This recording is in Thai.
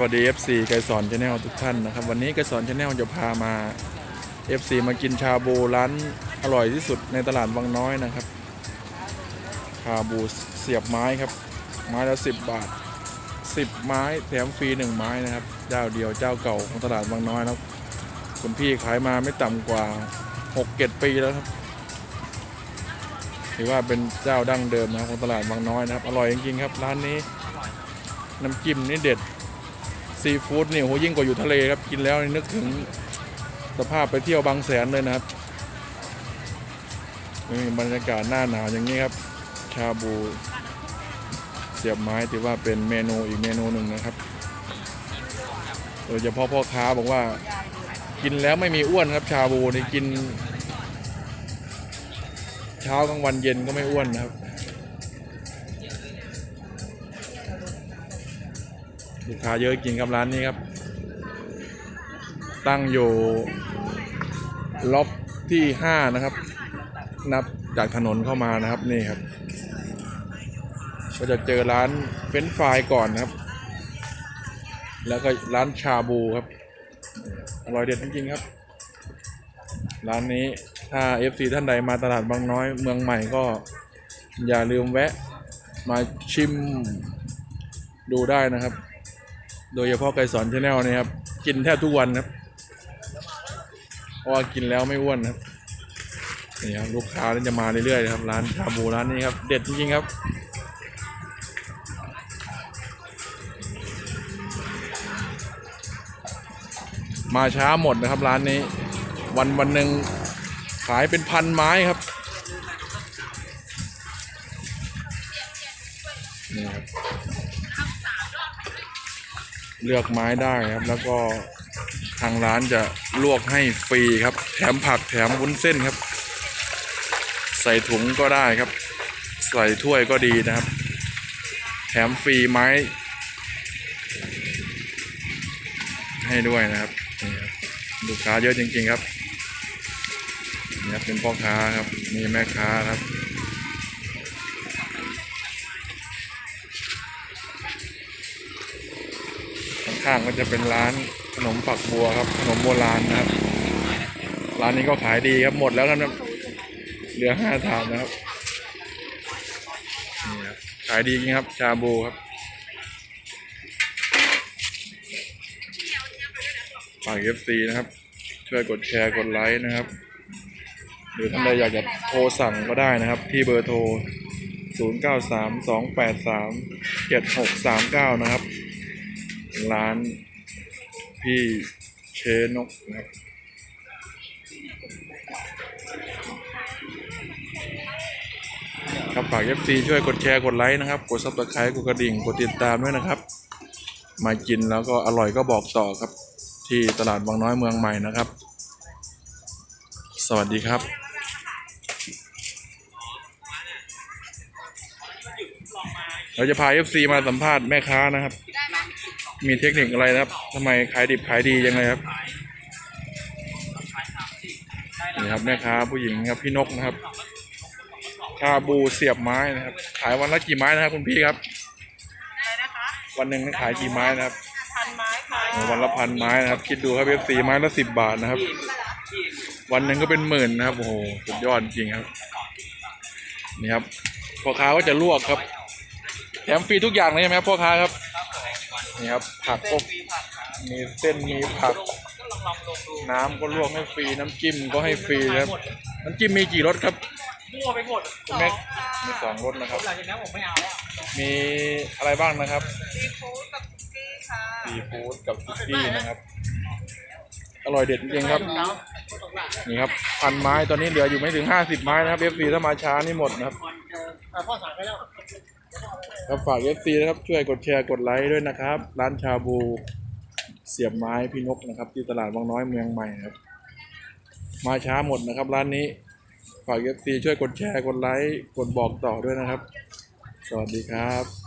วัสดี FC ไกสอนชาแนลทุกท่านนะครับ วันนี้ไกสอนชาแนลจะพามา FC มากินชาบูร้านอร่อยที่สุดในตลาดวังน้อยนะครับ ชาบูเสียบไม้ครับ ไม้ละ10บาท10ไม้แถมฟรี1ไม้นะครับ เจ้าเดียวเจ้าเก่าของตลาดวังน้อยนะครับคุณพี่ขายมาไม่ต่ำกว่า6 7ปีแล้วครับถือว่าเป็นเจ้าดั้งเดิมนะครับของตลาดวังน้อยนะครับ อร่อยจริงๆครับร้านนี้น้ำจิ้มนี่เด็ด ซีฟู้ดนี่โหยิ่งกว่าอยู่ทะเลครับกินแล้วนึกถึงสภาพไปเที่ยวบางแสนเลยนะครับนี่บรรยากาศหน้าหนาวอย่างนี้ครับ ชาบูเสียบไม้ถือว่าเป็นเมนูอีกเมนูหนึ่งนะครับโดยเฉพาะพ่อค้าบอกว่า กินแล้วไม่มีอ้วนครับ ชาบูนี่กิน เช้ากลางวันเย็นก็ไม่อ้วนนะครับ ลูกค้าเยอะจริงครับร้านนี้ครับ ตั้งอยู่ล็อบที่5นะครับ นับจากถนนเข้ามานะครับนี่ครับ ก็จะเจอร้านเฟรนฟรายก่อนนะครับ แล้วก็ร้านชาบูครับ อร่อยเด็ดจริงๆครับ ร้านนี้ถ้า FC ท่านใดมาตลาดบางน้อยเมืองใหม่ก็อย่าลืมแวะมาชิมดูได้นะครับ โดยเฉพาะไก่สอนชาแนลนี่ครับ กินแทบทุกวันครับเพราะว่ากินแล้วไม่อ้วนครับนี่ครับลูกค้าจะมาเรื่อยๆนะครับ ร้านชาบูร้านนี้ครับ เด็ดจริงๆครับมาช้าหมดนะครับร้านนี้ วันวันหนึ่งขายเป็นพันไม้ครับนี่ครับ เลือกไม้ได้ครับ แล้วก็ทางร้านจะลวกให้ฟรีครับ แถมผักแถมวุ้นเส้นครับ ใส่ถุงก็ได้ครับ ใส่ถ้วยก็ดีนะครับ แถมฟรีไม้ ให้ด้วยนะครับนี่ครับลูกค้าเยอะจริงๆครับนี่ครับเป็นพ่อค้าครับมีแม่ค้าครับ ข้างๆก็จะเป็นร้านขนมฝักบัวครับขนมโบราณนะครับ ร้านนี้ก็ขายดีครับหมดแล้วครับเหลือห้าถาดนะครับนี่ครับขายดีจริงครับ ชาบูครับฝากเอฟซีนะครับ ช่วยกดแชร์กดไลค์นะครับ หรือท่านใดอยากจะโทรสั่งก็ได้นะครับ ที่เบอร์โทร 0932837639 นะครับ ร้านพี่เชนกนะครับครับฝาก FC ช่วยกดแชร์กดไลค์นะครับ กดซับสไครต์กดกระดิ่ง กดติดตามด้วยนะครับ มากินแล้วก็อร่อยก็บอกต่อครับ ที่ตลาดบางน้อยเมืองใหม่นะครับ สวัสดีครับเราจะพา FC มาสัมภาษณ์แม่ค้านะครับ มีเทคนิคอะไรนะครับทำไมขายดิบขายดียังไงครับนี่ครับแม่ค้าผู้หญิงครับพี่นกนะครับชาบูเสียบไม้นะครับ ขายวันละกี่ไม้นะครับคุณพี่ครับ วันหนึ่งขายกี่ไม้นะครับพันไม้ค่ะวันละพันไม้นะครับ คิดดูครับเอฟซีไม้ละสิบบาทนะครับ วันหนึ่งก็เป็นหมื่นนะครับโอ้โหสุดยอดจริงครับนี่ครับพ่อค้าก็จะลวกครับแถมฟรีทุกอย่างเลยใช่ไหมครับพ่อค้าครับ นี่ครับผักก็มีเส้นมีผัก น้ำก็ลวกให้ฟรีน้ำจิ้มก็ให้ฟรีครับ น้ำจิ้มมีกี่รสครับมั่วไปหมดคุณแม่มีสองรสนะครับ หลังจากนั้นผมไม่เอาแล้วมีอะไรบ้างนะครับซีฟู้ดกับคุกกี้ค่ะซีฟู้ดกับซุกี้นะครับ อร่อยเด็ดจริงๆครับ นี่ครับพันไม้ตอนนี้เหลืออยู่ไม่ถึงห้าสิบไม้นะครับ FC ถ้ามาช้านี่หมดนะครับ พ่อสั่งไปแล้ว ครับฝาก FC นะครับช่วยกดแชร์กดไลค์ด้วยนะครับ ร้านชาบูเสียบไม้พี่นกนะครับ ที่ตลาดวังน้อยเมืองใหม่ครับ มาช้าหมดนะครับ ร้านนี้ฝากเอฟซีช่วยกดแชร์กดไลค์กดบอกต่อด้วยนะครับ สวัสดีครับ